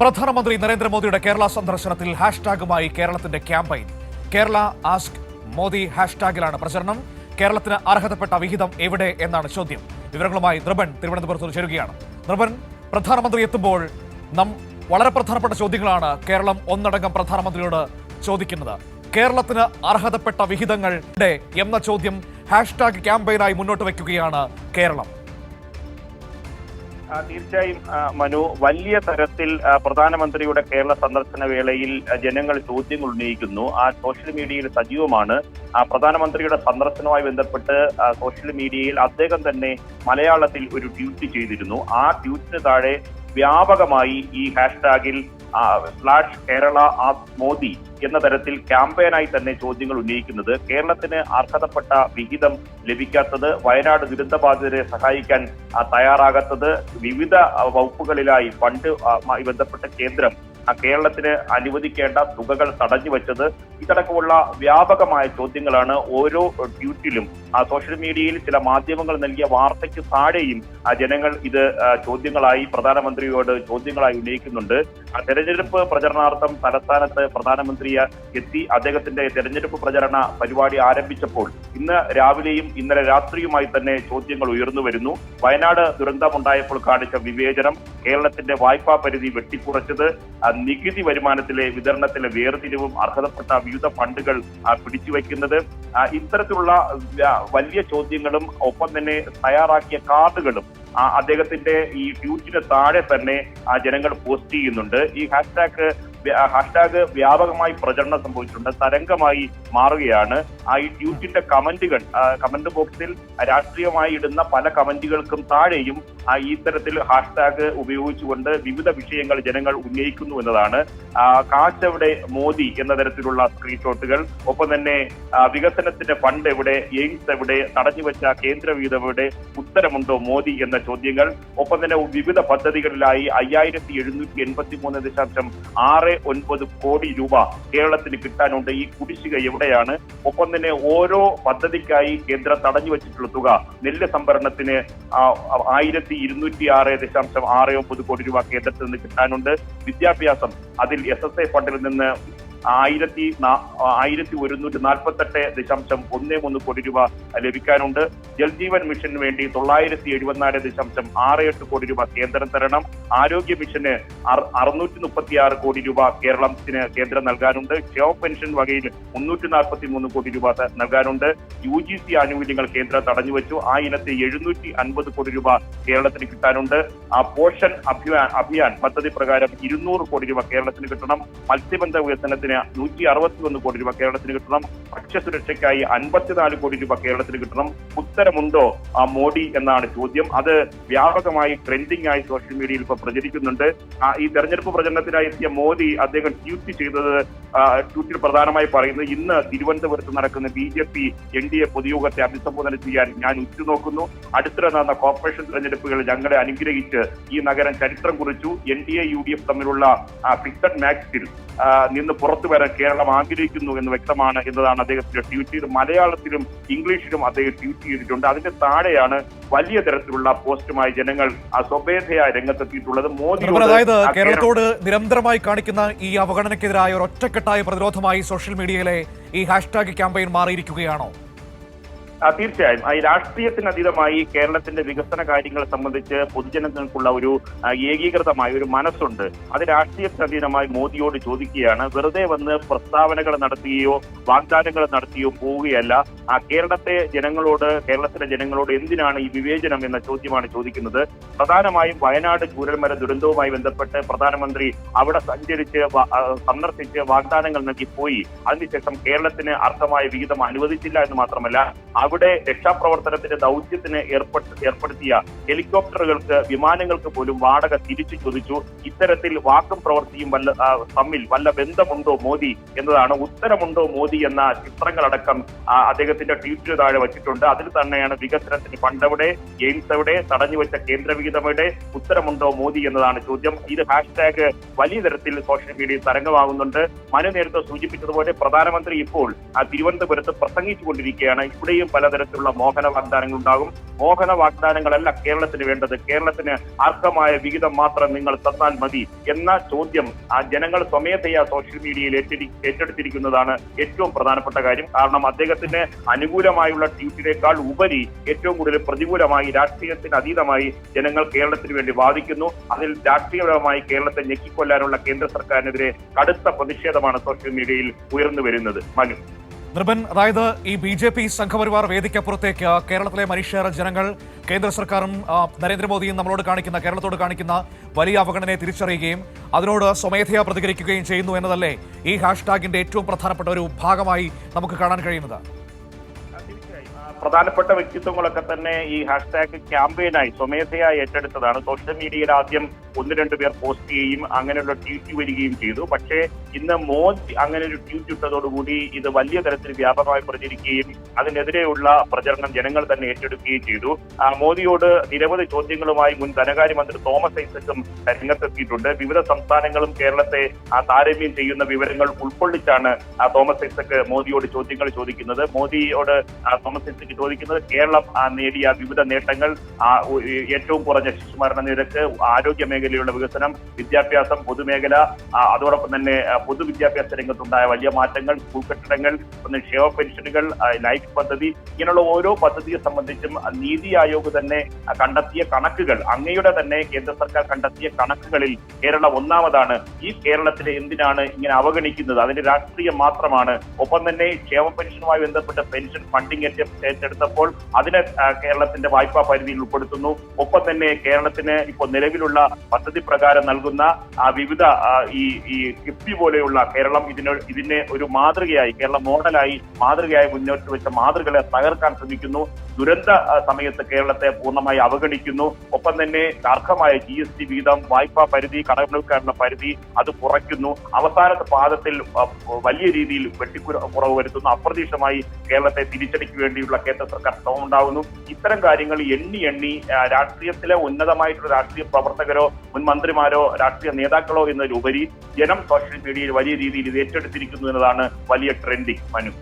പ്രധാനമന്ത്രി നരേന്ദ്രമോദിയുടെ കേരള സന്ദർശനത്തിൽ ഹാഷ്ടാഗുമായി കേരളത്തിന്റെ ക്യാമ്പയിൻ. കേരള ആസ്ക് മോദി ഹാഷ്ടാഗിലാണ് പ്രചരണം. കേരളത്തിന് അർഹതപ്പെട്ട വിഹിതം എവിടെ എന്നാണ് ചോദ്യം. വിവരങ്ങളുമായി നൃപൻ തിരുവനന്തപുരത്ത് ചേരുകയാണ്. നൃപൻ പ്രധാനമന്ത്രി എത്തുമ്പോൾ നം വളരെ പ്രധാനപ്പെട്ട ചോദ്യങ്ങളാണ് കേരളം ഒന്നടങ്കം പ്രധാനമന്ത്രിയോട് ചോദിക്കുന്നത്. കേരളത്തിന് അർഹതപ്പെട്ട വിഹിതങ്ങൾ എന്ന ചോദ്യം ഹാഷ്ടാഗ് ക്യാമ്പയിനായി മുന്നോട്ട് വയ്ക്കുകയാണ് കേരളം. തീർച്ചയായും മനു വലിയ തരത്തിൽ പ്രധാനമന്ത്രിയുടെ കേരള സന്ദർശന വേളയിൽ ജനങ്ങൾ ചോദ്യങ്ങൾ ഉന്നയിക്കുന്നു. ആ സോഷ്യൽ മീഡിയയിൽ സജീവമാണ്. പ്രധാനമന്ത്രിയുടെ സന്ദർശനവുമായി ബന്ധപ്പെട്ട് സോഷ്യൽ മീഡിയയിൽ അദ്ദേഹം തന്നെ മലയാളത്തിൽ ഒരു ട്വീറ്റ് ചെയ്തിരുന്നു. ആ ട്വീറ്റിന് താഴെ വ്യാപകമായി ഈ ഹാഷ്ടാഗിൽ സ്ലാഷ് കേരള ആസ് മോദി എന്ന തരത്തിൽ ക്യാമ്പയിനായി തന്നെ ചോദ്യങ്ങൾ ഉന്നയിക്കുന്നത് കേരളത്തിന് അർഹതപ്പെട്ട വിഹിതം ലഭിക്കാത്തത് വയനാട് ദുരന്തബാധിതരെ സഹായിക്കാൻ തയ്യാറാകാത്തത് വിവിധ വകുപ്പുകളിലായി ഫണ്ട് ബന്ധപ്പെട്ട കേന്ദ്രം കേരളത്തിന് അനുവദിക്കേണ്ട തുകകൾ തടഞ്ഞു വെച്ചത് ഇതടക്കമുള്ള വ്യാപകമായ ചോദ്യങ്ങളാണ് ഓരോ ട്വീറ്റിലും. സോഷ്യൽ മീഡിയയിൽ ചില മാധ്യമങ്ങൾ നൽകിയ വാർത്തയ്ക്ക് താഴെയും ജനങ്ങൾ ഇത് ചോദ്യങ്ങളായി പ്രധാനമന്ത്രിയോട് ചോദ്യങ്ങളായി ഉന്നയിക്കുന്നുണ്ട്. തെരഞ്ഞെടുപ്പ് പ്രചരണാർത്ഥം തലസ്ഥാനത്ത് പ്രധാനമന്ത്രിയെ എത്തി അദ്ദേഹത്തിന്റെ തെരഞ്ഞെടുപ്പ് പ്രചരണ പരിപാടി ആരംഭിച്ചപ്പോൾ ഇന്ന് രാവിലെയും ഇന്നലെ രാത്രിയുമായി തന്നെ ചോദ്യങ്ങൾ ഉയർന്നു വരുന്നു. വയനാട് ദുരന്തമുണ്ടായപ്പോൾ കാണിച്ച വിവേചനം കേരളത്തിന്റെ വായ്പാ പരിധി വെട്ടിക്കുറച്ചത് നികുതി വരുമാനത്തിലെ വിതരണത്തിലെ വേർതിരിവും അർഹതപ്പെട്ട വിവിധ ഫണ്ടുകൾ പിടിച്ചുവെക്കുന്നത് ഇത്തരത്തിലുള്ള വലിയ ചോദ്യങ്ങളും ഒപ്പം തന്നെ തയ്യാറാക്കിയ കാർഡുകളും അദ്ദേഹത്തിന്റെ ഈ ട്വീറ്റിന് താഴെ തന്നെ ജനങ്ങൾ പോസ്റ്റ് ചെയ്യുന്നുണ്ട്. ഈ ഹാഷ്ടാഗ് ഹാഷ്ടാഗ് വ്യാപകമായി പ്രചരണം സംഭവിച്ചിട്ടുണ്ട്. തരംഗമായി മാറുകയാണ്. ആ ഈ ട്വീറ്റിന്റെ കമന്റുകൾ കമന്റ് ബോക്സിൽ രാഷ്ട്രീയമായി ഇടുന്ന പല കമന്റുകൾക്കും താഴെയും ആ ഈ തരത്തിൽ ഹാഷ്ടാഗ് ഉപയോഗിച്ചുകൊണ്ട് വിവിധ വിഷയങ്ങൾ ജനങ്ങൾ ഉന്നയിക്കുന്നു എന്നതാണ്. കാശെവിടെ മോദി എന്ന തരത്തിലുള്ള സ്ക്രീൻഷോട്ടുകൾ ഒപ്പം തന്നെ വികസനത്തിന്റെ ഫണ്ട് എവിടെ എയിംസ് എവിടെ തടഞ്ഞു വെച്ച കേന്ദ്ര എവിടെ ഉത്തരമുണ്ടോ മോദി എന്ന ചോദ്യങ്ങൾ. ഒപ്പം തന്നെ വിവിധ പദ്ധതികളിലായി അയ്യായിരത്തി എഴുന്നൂറ്റി എൺപത്തി മൂന്ന് ദശാംശം ആറ് ഒൻപത് കോടി രൂപ കേരളത്തിന് കിട്ടാനുണ്ട്. ഈ കുടിശ്ശിക എവിടെയാണ്? ഒപ്പം തന്നെ ഓരോ പദ്ധതിക്കായി കേന്ദ്രം തടഞ്ഞു വെച്ചിട്ടുള്ള തുക നെല്ല് സംഭരണത്തിന് ആയിരത്തി ഇരുന്നൂറ്റി ആറ് ദശാംശം ആറ് ഒമ്പത് കോടി രൂപ കേന്ദ്രത്തിൽ നിന്ന് കിട്ടാനുണ്ട്. വിദ്യാഭ്യാസം അതിൽ എസ് എസ് ഐ ഫണ്ടിൽ നിന്ന് ആയിരത്തി ആയിരത്തി ഒരുന്നൂറ്റി നാൽപ്പത്തെട്ട് ദശാംശം ഒന്ന് മൂന്ന് കോടി രൂപ ലഭിക്കാനുണ്ട്. ജൽജീവൻ മിഷന് വേണ്ടി തൊള്ളായിരത്തി എഴുപത്തിനാല് ദശാംശം ആറ് എട്ട് കോടി രൂപ കേന്ദ്രം തരണം. ആരോഗ്യ മിഷന് അറ- അറുന്നൂറ്റി മുപ്പത്തി ആറ് കോടി രൂപ കേരളത്തിന് കേന്ദ്രം നൽകാനുണ്ട്. ക്ഷേമ പെൻഷൻ വകയിൽ മുന്നൂറ്റി നാൽപ്പത്തി മൂന്ന് കോടി രൂപ നൽകാനുണ്ട്. യു ജി സി ആനുകൂല്യങ്ങൾ കേന്ദ്രം തടഞ്ഞു വെച്ചു ആ ഇനത്തെ എഴുന്നൂറ്റി അൻപത് കോടി രൂപ കേരളത്തിന് കിട്ടാനുണ്ട്. ആ പോഷൻ അഭിയാൻ അഭിയാൻ പദ്ധതി പ്രകാരം ഇരുന്നൂറ് കോടി രൂപ കേരളത്തിന് കിട്ടണം. മത്സ്യബന്ധ വികസനത്തിന് നൂറ്റി അറുപത്തി ഒന്ന് കോടി രൂപ കേരളത്തിന് കിട്ടണം. ഭക്ഷ്യസുരക്ഷയ്ക്കായി അൻപത്തിനാല് കോടി രൂപ കേരളത്തിന് കിട്ടണം. ഉത്തരമുണ്ടോ ആ മോഡി എന്നാണ് ചോദ്യം. അത് വ്യാപകമായി ട്രെൻഡിംഗ് ആയി സോഷ്യൽ മീഡിയയിൽ ഇപ്പോൾ പ്രചരിക്കുന്നുണ്ട്. ഈ തെരഞ്ഞെടുപ്പ് പ്രചരണത്തിനായി എത്തിയ മോദി അദ്ദേഹം ട്വീറ്റ് ചെയ്തത് ട്വീറ്റിൽ പ്രധാനമായി പറയുന്നത് ഇന്ന് തിരുവനന്തപുരത്ത് നടക്കുന്ന B J P N D A പൊതുയോഗത്തെ അഭിസംബോധന ചെയ്യാൻ ഞാൻ ഉറ്റുനോക്കുന്നു. അടുത്തിടെ നടന്ന കോർപ്പറേഷൻ തെരഞ്ഞെടുപ്പുകൾ ഞങ്ങളെ അനുഗ്രഹിച്ച് ഈ നഗരം ചരിത്രം കുറിച്ചു. N D A U D F തമ്മിലുള്ള ഫിക്സഡ് മാക്സിൽ നിന്ന് പുറത്തു വരാൻ കേരളം ആഗ്രഹിക്കുന്നു എന്ന് വ്യക്തമാണ് എന്നതാണ് അദ്ദേഹത്തിന്റെ ട്വീറ്റ്. ചെയ്ത് മലയാളത്തിലും ഇംഗ്ലീഷിലും അദ്ദേഹം ട്വീറ്റ് ചെയ്തിട്ടുണ്ട്. അതിന്റെ താഴെയാണ് വലിയ തരത്തിലുള്ള പോസ്റ്റുമായി ജനങ്ങൾ സ്വമേധയാ രംഗത്തെത്തിയിട്ടുള്ളത്. മോദി അതായത് കേരളത്തോട് നിരന്തരമായി കാണിക്കുന്ന ഈ അവഗണനയ്ക്കെതിരായ ഒരു ഒറ്റക്കെട്ടായ പ്രതിരോധമായി സോഷ്യൽ മീഡിയയിലെ ഈ ഹാഷ്ടാഗ് ക്യാമ്പയിൻ മാറിയിരിക്കുകയാണോ? തീർച്ചയായും. ഈ രാഷ്ട്രീയത്തിന് അതീതമായി കേരളത്തിന്റെ വികസന കാര്യങ്ങൾ സംബന്ധിച്ച് പൊതുജനങ്ങൾക്കുള്ള ഒരു ഏകീകൃതമായ ഒരു മനസ്സുണ്ട്. അത് രാഷ്ട്രീയത്തിന് അതീതമായി മോദിയോട് ചോദിക്കുകയാണ്. വെറുതെ വന്ന് പ്രസ്താവനകൾ നടത്തുകയോ വാഗ്ദാനങ്ങൾ നടത്തുകയോ പോവുകയല്ല. ആ കേരളത്തെ ജനങ്ങളോട് കേരളത്തിലെ ജനങ്ങളോട് എന്തിനാണ് ഈ വിവേചനം എന്ന ചോദ്യമാണ് ചോദിക്കുന്നത്. പ്രധാനമായും വയനാട് ചൂരൽമര ദുരന്തവുമായി ബന്ധപ്പെട്ട് പ്രധാനമന്ത്രി അവിടെ സഞ്ചരിച്ച് സന്ദർശിച്ച് വാഗ്ദാനങ്ങൾ നൽകി പോയി. അതിനുശേഷം കേരളത്തിന് അർത്ഥമായ വിഹിതം അനുവദിച്ചില്ല എന്ന് മാത്രമല്ല അവിടെ രക്ഷാപ്രവർത്തനത്തിന്റെ ദൗത്യത്തിന് ഏർപ്പെടുത്തിയ ഹെലികോപ്റ്ററുകൾക്ക് വിമാനങ്ങൾക്ക് പോലും വാടക തിരിച്ചു ചോദിച്ചു. ഇത്തരത്തിൽ വാക്കും പ്രവൃത്തിയും വല്ല തമ്മിൽ വല്ല ബന്ധമുണ്ടോ മോദി എന്നതാണ് ഉത്തരമുണ്ടോ മോദി എന്ന ചിത്രങ്ങളടക്കം അദ്ദേഹത്തിന്റെ ട്വീറ്റിന് താഴെ വച്ചിട്ടുണ്ട്. അതിൽ തന്നെയാണ് വികസനത്തിന് പണ്ടവിടെ എയിംസ് എവിടെ തടഞ്ഞുവെച്ച വെച്ച കേന്ദ്രവിഹിതമയുടെ ഉത്തരമുണ്ടോ മോദി എന്നതാണ് ചോദ്യം. ഇത് ഹാഷ്ടാഗ് വലിയ തരത്തിൽ സോഷ്യൽ മീഡിയയിൽ തരംഗമാകുന്നുണ്ട്. മനു നേരത്തെ സൂചിപ്പിച്ചതുപോലെ പ്രധാനമന്ത്രി ഇപ്പോൾ തിരുവനന്തപുരത്ത് പ്രസംഗിച്ചുകൊണ്ടിരിക്കുകയാണ്. ഇവിടെയും പലതരത്തിലുള്ള മോഹന വാഗ്ദാനങ്ങൾ ഉണ്ടാകും മോഹന വാഗ്ദാനങ്ങളല്ല കേരളത്തിന് വേണ്ടത്. കേരളത്തിന് അർഹമായ വിഹിതം മാത്രം നിങ്ങൾ തന്നാൽ മതി എന്ന ചോദ്യം ആ ജനങ്ങൾ സ്വമേധയാ സോഷ്യൽ മീഡിയയിൽ ഏറ്റെടുത്തിരിക്കുന്നതാണ് ഏറ്റവും പ്രധാനപ്പെട്ട കാര്യം. കാരണം അദ്ദേഹത്തിന് അനുകൂലമായുള്ള ട്വീറ്റിനേക്കാൾ ഉപരി ഏറ്റവും കൂടുതൽ പ്രതികൂലമായി രാഷ്ട്രീയത്തിന് അതീതമായി ജനങ്ങൾ കേരളത്തിന് വേണ്ടി വാദിക്കുന്നു. അതിൽ രാഷ്ട്രീയപരമായി കേരളത്തെ ഞെക്കിക്കൊല്ലാനുള്ള കേന്ദ്ര സർക്കാരിനെതിരെ കടുത്ത പ്രതിഷേധമാണ് സോഷ്യൽ മീഡിയയിൽ ഉയർന്നു വരുന്നത്. മനു നിർബൻ അതായത് ഈ ബി ജെ പി സംഘപരിവാർ വേദിക്കപ്പുറത്തേക്ക് കേരളത്തിലെ മനുഷ്യർ ജനങ്ങൾ കേന്ദ്ര സർക്കാരും നരേന്ദ്രമോദിയും നമ്മളോട് കാണിക്കുന്ന കേരളത്തോട് കാണിക്കുന്ന വലിയ അവഗണനയെ തിരിച്ചറിയുകയും അതിനോട് സ്വമേധയാ പ്രതികരിക്കുകയും ചെയ്യുന്നു എന്നതല്ലേ ഈ ഹാഷ്ടാഗിന്റെ ഏറ്റവും പ്രധാനപ്പെട്ട ഒരു ഭാഗമായി നമുക്ക് കാണാൻ കഴിയുന്നത്. പ്രധാനപ്പെട്ട വ്യക്തിത്വങ്ങളൊക്കെ തന്നെ ഈ ഹാഷ്ടാഗ് ക്യാമ്പയിനായി സ്വമേധയായി ഏറ്റെടുത്തതാണ്. സോഷ്യൽ മീഡിയയിൽ ആദ്യം ഒന്ന് രണ്ട് പേർ പോസ്റ്റ് ചെയ്യുകയും അങ്ങനെയുള്ള ട്വീറ്റ് വരികയും ചെയ്തു. പക്ഷേ ഇന്ന് മോദി അങ്ങനെ ഒരു ട്വീറ്റ് ഇട്ടതോടുകൂടി ഇത് വലിയ തരത്തിൽ വ്യാപകമായി പ്രചരിക്കുകയും അതിനെതിരെയുള്ള പ്രചരണം ജനങ്ങൾ തന്നെ ഏറ്റെടുക്കുകയും ചെയ്തു. മോദിയോട് നിരവധി ചോദ്യങ്ങളുമായി മുൻ ധനകാര്യമന്ത്രി തോമസ് ഐസക്കും രംഗത്തെത്തിയിട്ടുണ്ട്. വിവിധ സംസ്ഥാനങ്ങളും കേരളത്തെ ആ, താരതമ്യം ചെയ്യുന്ന വിവരങ്ങൾ ഉൾക്കൊള്ളിച്ചാണ് തോമസ് ഐസക്ക് മോദിയോട് ചോദ്യങ്ങൾ ചോദിക്കുന്നത്. മോദിയോട് തോമസ് ഐസക്ക് ചോദിക്കുന്നത് കേരളം നേടിയ വിവിധ നേട്ടങ്ങൾ ഏറ്റവും കുറഞ്ഞ ശിശുമരണ നിരക്ക് ആരോഗ്യ മേഖലയുള്ള വികസനം വിദ്യാഭ്യാസം പൊതുമേഖല അതോടൊപ്പം തന്നെ പൊതുവിദ്യാഭ്യാസ രംഗത്തുണ്ടായ വലിയ മാറ്റങ്ങൾ സ്കൂൾ കെട്ടിടങ്ങൾ പിന്നെ ക്ഷേമ പെൻഷനുകൾ ലൈഫ് പദ്ധതി ഇങ്ങനെയുള്ള ഓരോ പദ്ധതിയെ സംബന്ധിച്ചും നീതി ആയോഗ് തന്നെ കണ്ടെത്തിയ കണക്കുകൾ അങ്ങയുടെ തന്നെ കേന്ദ്ര സർക്കാർ കണ്ടെത്തിയ കണക്കുകളിൽ കേരളം ഒന്നാമതാണ്. ഈ കേരളത്തിലെ എന്തിനാണ് ഇങ്ങനെ അവഗണിക്കുന്നത്? അതിന്റെ രാഷ്ട്രീയം മാത്രമാണ്. ഒപ്പം തന്നെ ക്ഷേമ പെൻഷനുമായി ബന്ധപ്പെട്ട പെൻഷൻ ഫണ്ടിംഗ് ഏറ്റെടുത്തപ്പോൾ അതിനെ കേരളത്തിന്റെ വായ്പാ പരിധിയിൽ ഉൾപ്പെടുത്തുന്നു. ഒപ്പം തന്നെ കേരളത്തിന് ഇപ്പോൾ നിലവിലുള്ള പദ്ധതി പ്രകാരം നൽകുന്ന വിവിധ ഈ ഈ കിഫ്ബി പോലെയുള്ള കേരളം ഇതിന് ഇതിനെ ഒരു മാതൃകയായി കേരള മോഡലായി മാതൃകയായി മുന്നോട്ട് വെച്ച മാതൃകളെ തകർക്കാൻ ശ്രമിക്കുന്നു. ദുരന്ത സമയത്ത് കേരളത്തെ പൂർണമായി അവഗണിക്കുന്നു. ഒപ്പം തന്നെ അർഹമായ ജി എസ് ടി വീതം വായ്പാ പരിധി കടമെടുക്കാനുള്ള പരിധി അത് കുറയ്ക്കുന്നു. അവസാനത്തെ പാദത്തിൽ വലിയ രീതിയിൽ വെട്ടിക്കുറവ് കുറവ് വരുത്തുന്നു. അപ്രതീക്ഷിതമായി കേരളത്തെ തിരിച്ചടിക്ക് വേണ്ടിയുള്ള കേന്ദ്ര സർക്കാർ ശ്രമം ഉണ്ടാകുന്നു ഇത്തരം കാര്യങ്ങൾ എണ്ണി എണ്ണി രാഷ്ട്രീയത്തിലെ ഉന്നതമായിട്ടുള്ള രാഷ്ട്രീയ പ്രവർത്തകരോ മുൻ മന്ത്രിമാരോ രാഷ്ട്രീയ നേതാക്കളോ എന്നതിലുപരി ജനം സോഷ്യൽ മീഡിയയിൽ വലിയ രീതിയിൽ ഏറ്റെടുത്തിരിക്കുന്നു എന്നതാണ് വലിയ ട്രെൻഡിങ് മനു.